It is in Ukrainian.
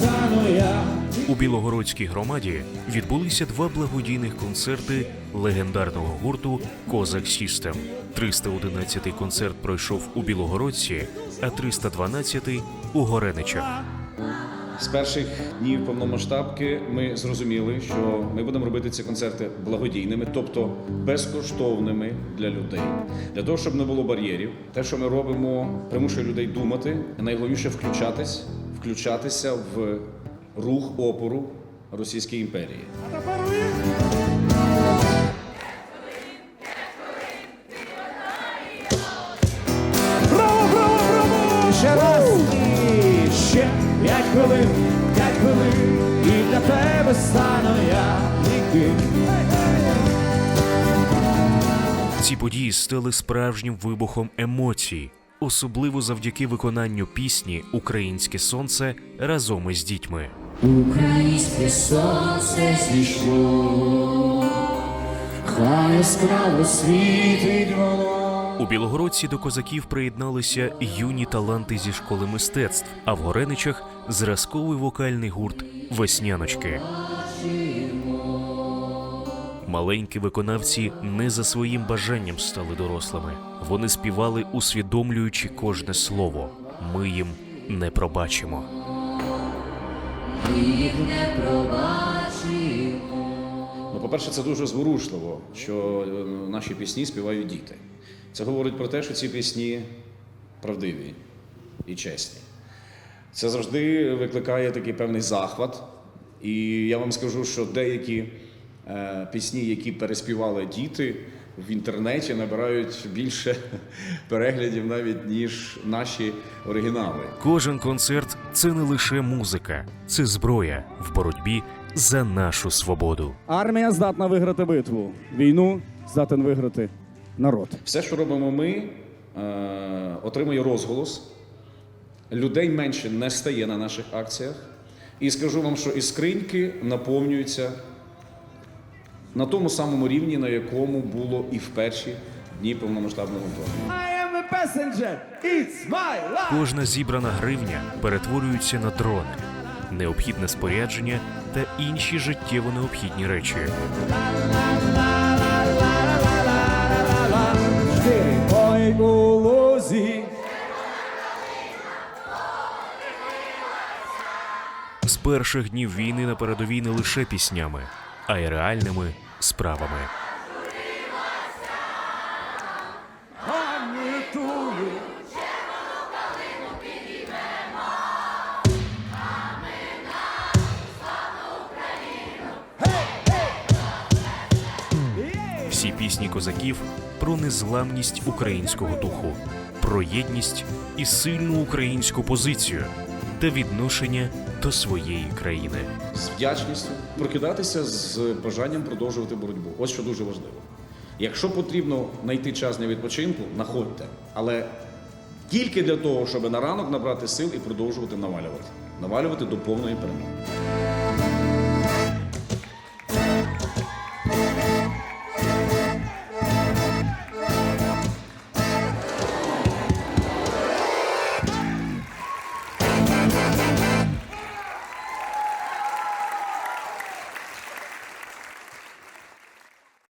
стану я. У Білогородській громаді відбулися два благодійних концерти легендарного гурту Козак Сістем. 311-й концерт пройшов у Білогородці, а 312-й – у Гореничах. З перших днів повномасштабки ми зрозуміли, що ми будемо робити ці концерти благодійними, тобто безкоштовними для людей, для того, щоб не було бар'єрів. Те, що ми робимо, примушує людей думати. Найголовніше включатись, включатися в рух опору Російської імперії. Браво, браво, браво! Ще раз і ще п'ять хвилин, п'ять хвилин, і для тебе стану я ніким. Ці події стали справжнім вибухом емоцій, особливо завдяки виконанню пісні Українське сонце разом із дітьми. Українське сонце зійшло, хай яскраво світить воно. У Білогородці до козаків приєдналися юні таланти зі школи мистецтв, а в Гореничах зразковий вокальний гурт Весняночки. Маленькі виконавці не за своїм бажанням стали дорослими. Вони співали, усвідомлюючи кожне слово. Ми їм не пробачимо. І їх не Ну, по-перше, це дуже зворушливо, що е, наші пісні співають діти. Це говорить про те, що ці пісні правдиві і чесні. Це завжди викликає такий певний захват. І я вам скажу, що деякі пісні, які переспівали діти в інтернеті, набирають більше переглядів навіть ніж наші оригінали. Кожен концерт це не лише музика, це зброя в боротьбі за нашу свободу. Армія здатна виграти битву. Війну здатен виграти народ. Все, що робимо ми, е, отримує розголос. Людей менше не стає на наших акціях. І скажу вам, що і скриньки наповнюються на тому самому рівні, на якому було і в перші дні повномасштабного вторгнення. It's my life. Кожна зібрана гривня перетворюється на дрони, необхідне спорядження та інші життєво необхідні речі. З перших днів війни на передовій не лише піснями, а й реальними справами. Всі пісні козаків про незламність українського духу, про єдність і сильну українську позицію та відношення до своєї країни. З вдячністю прокидатися з бажанням продовжувати боротьбу. Ось що дуже важливо. Якщо потрібно знайти час для відпочинку, находьте. Але тільки для того, щоб на ранок набрати сил і продовжувати навалювати. Навалювати до повної перемоги.